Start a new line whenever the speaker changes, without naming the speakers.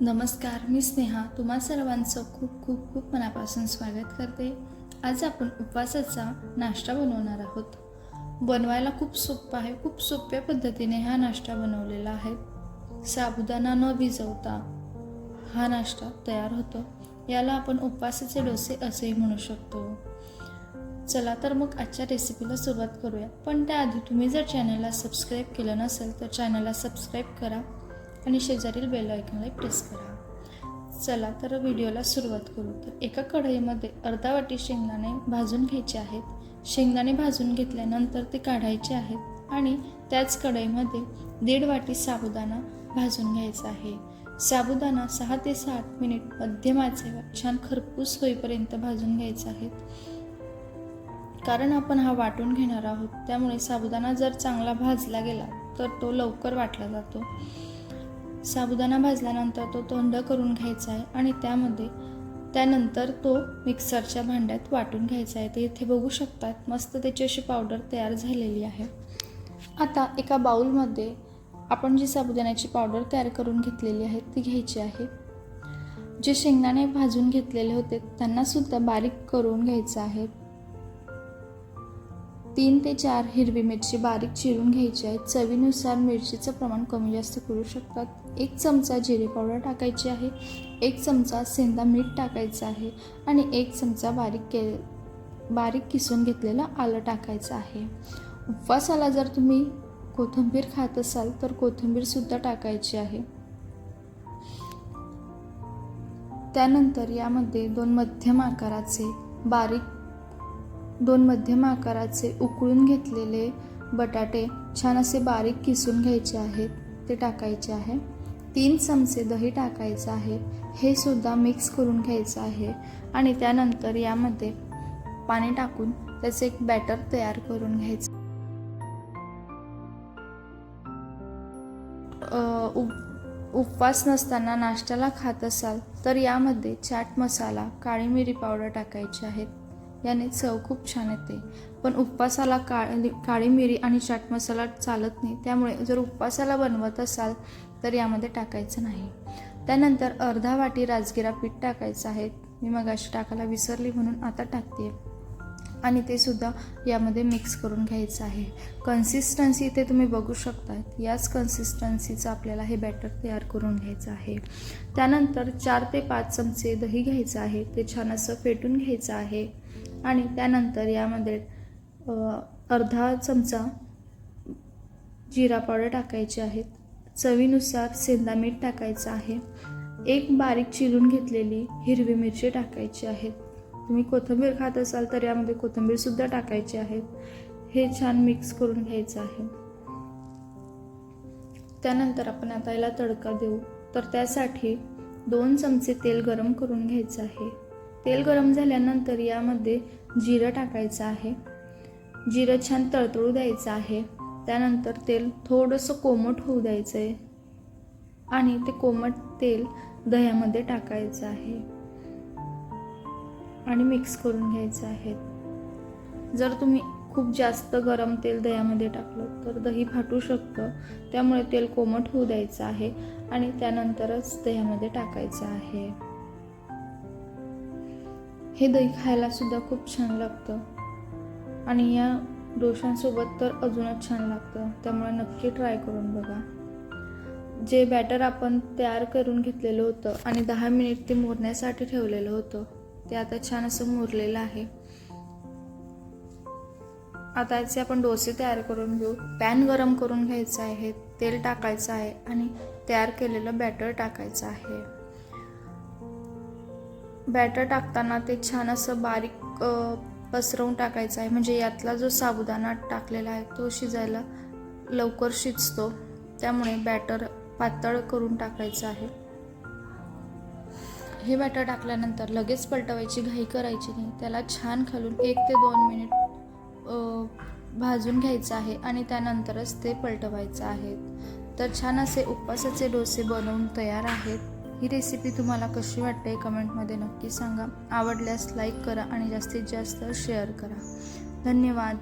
नमस्कार मी स्नेहा. तुम्हा सर्वांचं खूप खूप खूप मनापासून स्वागत करते. आज आपण उपवासाचा नाश्ता बनवणार आहोत. बनवायला खूप सोपं आहे. खूप सोप्या पद्धतीने हा नाश्ता बनवलेला आहे. साबुदाणा न भिजवता हा नाश्ता तयार होतो. याला आपण उपवासाचे डोसे असेही म्हणू शकतो. चला तर मग आजच्या रेसिपीला सुरुवात करूया. पण त्याआधी तुम्ही जर चॅनलला सबस्क्राईब केलं नसेल तर चॅनलला सबस्क्राईब करा. आणि शेजारील बेल आयकॉनला प्रेस करा. चला तर व्हिडिओला सुरुवात करू. तर एका कढईमध्ये अर्धा वाटी शेंगदाणे भाजून घ्यायचे आहेत. शेंगदाणे भाजून घेतल्यानंतर ते काढायचे आहेत आणि त्याच कढईमध्ये दीड वाटी साबुदाणा भाजून घ्यायचा आहे. साबुदाणा सहा ते सात मिनिट मध्यम आचेवर छान खरपूस होईपर्यंत भाजून घ्यायचा आहे कारण आपण हा वाटून घेणार आहोत त्यामुळे साबुदाणा जर चांगला भाजला गेला तर तो लवकर वाटला जातो. साबुदाणा भाजल्यानंतर तो थंड करून घ्यायचा आहे आणि त्यामध्ये त्यानंतर तो मिक्सरच्या भांड्यात वाटून घ्यायचा आहे. ते इथे बघू शकतात मस्त त्याची अशी पावडर तयार झालेली आहे. आता एका बाउलमध्ये आपण जी साबुदाण्याची पावडर तयार करून घेतलेली आहे ती घ्यायची आहे. जे शेंगदाणे भाजून घेतलेले होते त्यांनासुद्धा बारीक करून घ्यायचं आहे. तीन ते चार हिरवी मिरची बारीक चिरून घ्यायची आहे. चवीनुसार मिरचीचं प्रमाण कमी जास्त करू शकतात. एक चमचा जिरे पावडर टाकायची आहे एक चमचा सेंदा मीठ टाकायचं आहे आणि एक चमचा बारीक के बारीक किसून घेतलेलं आलं टाकायचं आहे. उपवासाला जर तुम्ही कोथिंबीर खात असाल तर कोथिंबीरसुद्धा टाकायची आहे. त्यानंतर यामध्ये दोन मध्यम आकाराचे बारीक दोन मध्यम आकाराचे उकळून घेतलेले बटाटे छान असे बारीक किसून घ्यायचे आहेत ते टाकायचे आहे. तीन चमचे दही टाकायचं आहे. हे सुद्धा मिक्स करून घ्यायचं आहे. आणि त्यानंतर यामध्ये पाणी टाकून त्याचे एक बॅटर तयार करून घ्यायचं. उप उपवास नसताना नाश्त्याला खात असाल तर यामध्ये चाट मसाला काळी मिरी पावडर टाकायची आहेत याने चव खूप छान येते. पण उपवासाला काळी काळी मिरी आणि चाट मसाला चालत नाही. त्यामुळे जर उपवासाला बनवत असाल तर यामध्ये टाकायचं नाही. त्यानंतर अर्धा वाटी राजगिरा पीठ टाकायचं आहे. मी मगाशी टाकायला विसरली म्हणून आता टाकते. आणि ते सुद्धा यामध्ये मिक्स करून घ्यायचं आहे. कन्सिस्टन्सी इथे तुम्ही बघू शकतात. याच कन्सिस्टन्सीचं आपल्याला हे बॅटर तयार करून घ्यायचं आहे. त्यानंतर चार ते पाच चमचे दही घ्यायचं आहे. ते छान असं फेटून घ्यायचं आहे. आणि त्यानंतर यामध्ये अर्धा चमचा जिरा पावडर टाकायची आहे. चवीनुसार सेंदा मीठ टाकायचं आहे. एक बारीक चिरून घेतलेली हिरवी मिरची टाकायची आहे. तुम्ही कोथिंबीर खात असाल तर यामध्ये कोथिंबीरसुद्धा टाकायची आहे. हे छान मिक्स करून घ्यायचं आहे. त्यानंतर आपण आता याला तडका देऊ. तर त्यासाठी दोन चमचे तेल गरम करून घ्यायचं आहे. तेल गरम झाल्यानंतर यामध्ये जिरं टाकायचं आहे. जिरं छान तळतळू द्यायचं आहे. त्यानंतर तेल थोडंसं कोमट होऊ द्यायचं आहे आणि ते कोमट तेल दह्यामध्ये टाकायचं आहे. आणि मिक्स करून घ्यायचं आहे. जर तुम्ही खूप जास्त गरम तेल दह्यामध्ये टाकलं तर दही फाटू शकतं. त्यामुळे तेल कोमट होऊ द्यायचं आहे. आणि त्यानंतरच दह्यामध्ये टाकायचं आहे. हे दही खायलासुद्धा खूप छान लागतं. आणि या डोशांसोबत तर अजूनच छान लागतं. त्यामुळे नक्की ट्राय करून बघा. जे बॅटर आपण तयार करून घेतलेलं होतं आणि दहा मिनिट ते मोरण्यासाठी ठेवलेलं होतं ते आता छान असं मुरलेलं आहे. आता याचे आपण डोसे तयार करून घेऊ पॅन गरम करून घ्यायचं आहे तेल टाकायचं आहे आणि तयार केलेलं बॅटर टाकायचं आहे. बॅटर टाकताना ते छान असं बारीक पसरवून टाकायचं आहे. म्हणजे यातला जो साबुदाणा टाकलेला आहे तो शिजायला लवकर शिजतो. त्यामुळे बॅटर पातळ करून टाकायचं आहे. हे बॅटर टाकल्यानंतर लगेच पलटवायची घाई करायची नाही. त्याला छान खालून एक ते दोन मिनिट भाजून घ्यायचं आहे आणि त्यानंतरच ते पलटवायचं आहे. तर छान असे उपवासाचे डोसे बनवून तयार आहेत. ही रेसिपी तुम्हाला कशी वाटते कमेंटमध्ये नक्की सांगा. आवडल्यास लाईक करा आणि जास्तीत जास्त शेअर करा. धन्यवाद.